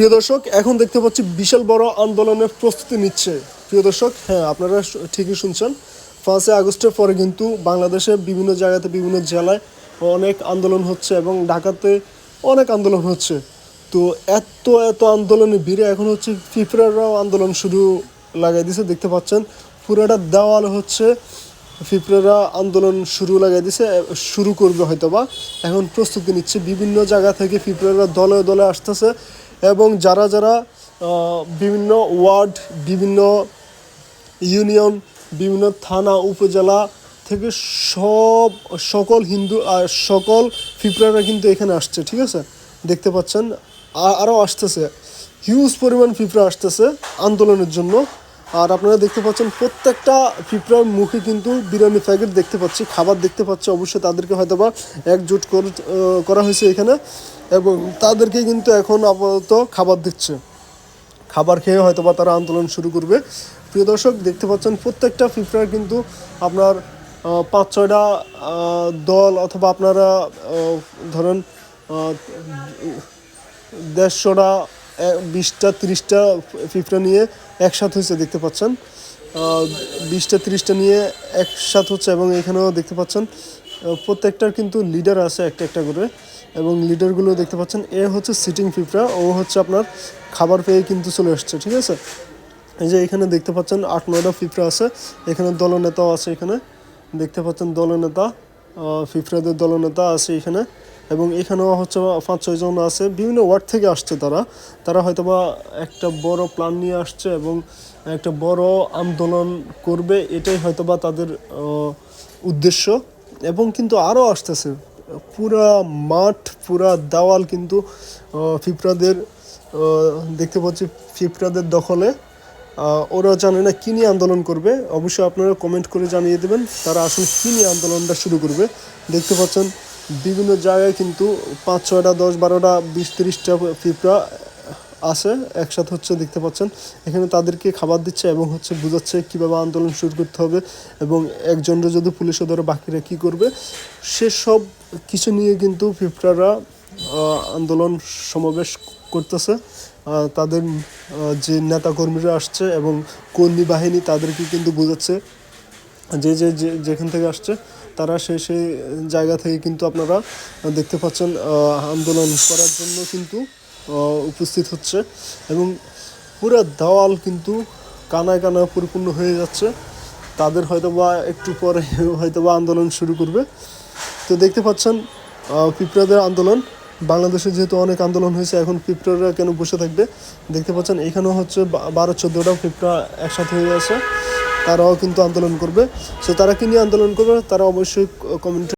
প্রিয় দর্শক, এখন দেখতে পাচ্ছি বিশাল বড় আন্দোলনের প্রস্তুতি নিচ্ছে। প্রিয় দর্শক হ্যাঁ আপনারা ঠিকই শুনছেন। পাঁচই আগস্টের পরে কিন্তু বাংলাদেশে বিভিন্ন জায়গাতে, বিভিন্ন জেলায় অনেক আন্দোলন হচ্ছে এবং ঢাকাতে অনেক আন্দোলন হচ্ছে। তো এত এত আন্দোলনের ভিড়ে এখন হচ্ছে ফিফরারাও আন্দোলন শুরু লাগাই দিছে, দেখতে পাচ্ছেন। পুরোটা দেওয়াল হচ্ছে ফিফরারা আন্দোলন শুরু লাগাই দিছে শুরু করবে হয়তো বা এখন প্রস্তুতি নিচ্ছে, বিভিন্ন জায়গা থেকে ফিফরারা দলে দলে আসতেছে। এবং যারা যারা বিভিন্ন ওয়ার্ড, বিভিন্ন ইউনিয়ন, বিভিন্ন থানা, উপজেলা থেকে সব, সকল হিন্দু আর সকল ফিফরারা কিন্তু এখানে আসছে, ঠিক আছে? দেখতে পাচ্ছেন আরও আসতেছে। হিউজ পরিমাণ ফিফরা আসতেছে আন্দোলনের জন্য। আর আপনারা দেখতে পাচ্ছেন, প্রত্যেকটা ফিফরার মুখে কিন্তু বিরিয়ানি প্যাকেট দেখতে পাচ্ছি, খাবার দেখতে পাচ্ছি। অবশ্যই তাদেরকে হয়তো বা একজোট করা হয়েছে এখানে। এবং তাদেরকে কিন্তু এখন আপাতত খাবার দিচ্ছে। খাবার খেয়ে হয়তো বা তারা আন্দোলন শুরু করবে। প্রিয় দর্শক, দেখতে পাচ্ছেন প্রত্যেকটা ফিফরার কিন্তু আপনার পাঁচ, ছয়টা দল অথবা আপনারা ধরেন দেড়শোটা বিশটা, তিরিশটা ফিফরা নিয়ে একসাথে হচ্ছে দেখতে পাচ্ছেন। বিশটা, তিরিশটা নিয়ে একসাথ হচ্ছে এবং এখানেও দেখতে পাচ্ছেন প্রত্যেকটার কিন্তু লিডার আছে একটা একটা করে। এবং লিডারগুলো দেখতে পাচ্ছেন, এ হচ্ছে সিটিং ফিফরা ও হচ্ছে আপনার খাবার পেয়ে কিন্তু চলে আসছে, ঠিক আছে? এই যে এখানে দেখতে পাচ্ছেন আট, নয়টা ফিফরা আছে, এখানে দলনেতাও আছে এখানে, দেখতে পাচ্ছেন দলনেতা ফিফরাদের দলনেতা আছে এখানে, এবং এখানেও হচ্ছে পাঁচ ছয়জন আছে, বিভিন্ন ওয়ার্ড থেকে আসছে তারা তারা হয়তোবা একটা বড় প্ল্যান নিয়ে আসছে এবং একটা বড় আন্দোলন করবে, এটাই হয়তোবা তাদের উদ্দেশ্য, এবং কিন্তু আরও আসতেছে। পুরা মাঠ, পুরা দেওয়াল কিন্তু ফিফরাদের দেখতে পাচ্ছি ফিফরাদের দখলে। ওরা জানে না কী নিয়ে আন্দোলন করবে। অবশ্যই আপনারা কমেন্ট করে জানিয়ে দেবেন তারা আসলে কী নিয়ে আন্দোলনটা শুরু করবে। দেখতে পাচ্ছেন বিভিন্ন জায়গায় কিন্তু পাঁচ, ছয়টা, দশ, বারোটা, বিশ, তিরিশটা পিঁপড়া আছে একসাথে হচ্ছে দেখতে পাচ্ছেন। এখানে তাদেরকে খাবার দিচ্ছে এবং হচ্ছে বোঝাচ্ছে কীভাবে আন্দোলন শুরু করতে হবে এবং একজনরা যদি পুলিশে ধরে বাকিরা কী করবে সেসব কিছু নিয়ে কিন্তু আহ, আন্দোলন সমাবেশ করতেছে। তাদের যে নেতাকর্মীরা আসছে এবং কর্মী বাহিনী তাদেরকে কিন্তু বোঝাচ্ছে। যে যে যেখান থেকে আসছে তারা সেই সেই জায়গা থেকে কিন্তু আপনারা দেখতে পাচ্ছেন আন্দোলন করার জন্য কিন্তু উপস্থিত হচ্ছে এবং পুরো দেওয়াল কিন্তু কানায় কানায় পরিপূর্ণ হয়ে যাচ্ছে। তাদের হয়তো বা একটু পরে হয়তো বা আন্দোলন শুরু করবে। তো দেখতে পাচ্ছেন পিঁপড়াদের আন্দোলন। বাংলাদেশে যেহেতু অনেক আন্দোলন হয়েছে, এখন পিঁপড়ারা কেন বসে থাকবে? দেখতে পাচ্ছেন, এখানেও হচ্ছে বারো চোদ্দোটা পিঁপড়া একসাথে হয়ে আছে। তারাও কিন্তু আন্দোলন করবে। সো তারা কি নিয়ে আন্দোলন করবে? তারা অবশ্যই কমেন্ট